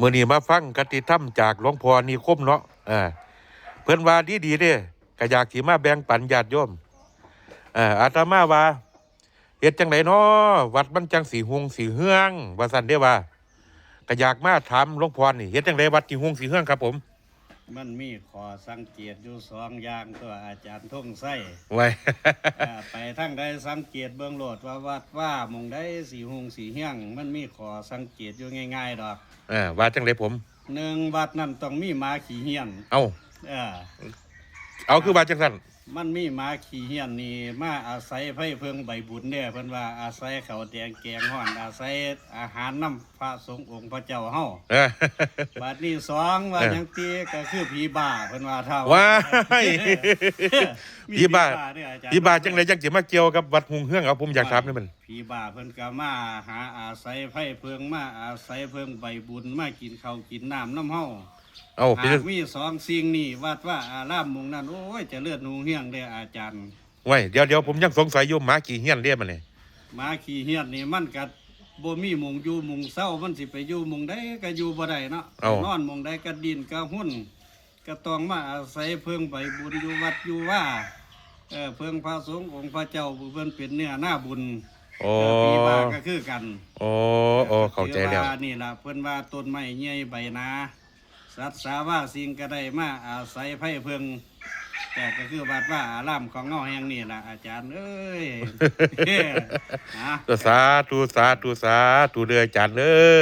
มื่อนี้มาฟังกติธรรมจากหลวงพ่อนิคมเนาะเออเพิ่นว่าดีดีเด้ก็อยากสิมาแบ่งปันญาติโยมเอออาตมาว่าเฮ็ดจังไดน้อวัดมันจังสีหงสีเฮือง ว่าซั่นเด้ว่าก็อยากมาถามหลวงพ่อนี่เฮ็ดจังไดวัดสีหงสีเฮืองครับผม มันมีขอสังเกตอยู่สองอย่างตัวอาจารย์ท่งไส้ไว้ อ่าไปทั้งใดสังเกตเบื้องโลดว่าวัดว่าหมองได้สีหงสีเฮี้ยง มันมีขอสังเกตอยู่ง่ายๆดอกเออว่าจังไดผม หนึ่งวัดนั่นต้องมีหมาขี่เฮี้ยน เอาเออเอาคือว่าจังซั่น มันมีหมาขี่เฮี้ยนนี่มาอาศัยไผ่เพิงใบบุญเนี่ยเพิ่นว่าอาศัยเขาวแดงแกงห่อนอาศัยอาหารน้ำพระสงฆ์องค์พระเจ้าเฮาเออ บัดนี้สองว่าเออหยังตีก็คือผีบ้าเพิ่นว่าเท่าว้ายมีผีบ้าด้วยอจรย์ พี่บาจังไดจังสิมาเกี่ยวกับวัดหงเฮืองเอาผมอยากถามนี่มัน ผีบ้าเพิ่นก็มาหาอาศัยไผ่เพิงมาอาศัยเพิงใบบุญมากินข้าวกินน้ำน้ำเฮา เอาเป็นหากมีสองสิ่งนี่วัดว่าอารามหมุงนั้นโอ้ยเจะเลือดหนูเฮี้ยงเด้ออาจารย์ไว้เดี๋ยวเดี๋ยวผมยังสงสัยอยู่หมากี่เฮียนเรียมันนี่หมาขี้เฮี้ยนนี่มันก็บ่มีหมุงอยู่หมุงเศร้ามันสิไปอยู่หมุงใดก็อยู่บ่ได้เนาะนอนหมุงใดก็ดินก็หุ่นก็ต้องมาอาศัยเพิงใบบุญอยู่วัดอยู่ว่าเออเพิงพระสงฆ์องค์พระเจ้าผู้เพิ่นเป็นเนื้อหน้าบุญโอ้เออผีบ้าก็คือกันโอ้โอ้เข้าใจแล้วถือว่านี่ล่ะเพิ่นว่าต้นไม้ใหญ่ใบนา สัตว์สาว่าสิ่งก็ได้มาอาศัยไผ่เพิง แต่ก็คือวัดว่าอารามของเงาแห่งนี่ล่ะอาจารย์เอ้ยฮะสาธุสาธุสาธุเด้ออาจารย์เด้อ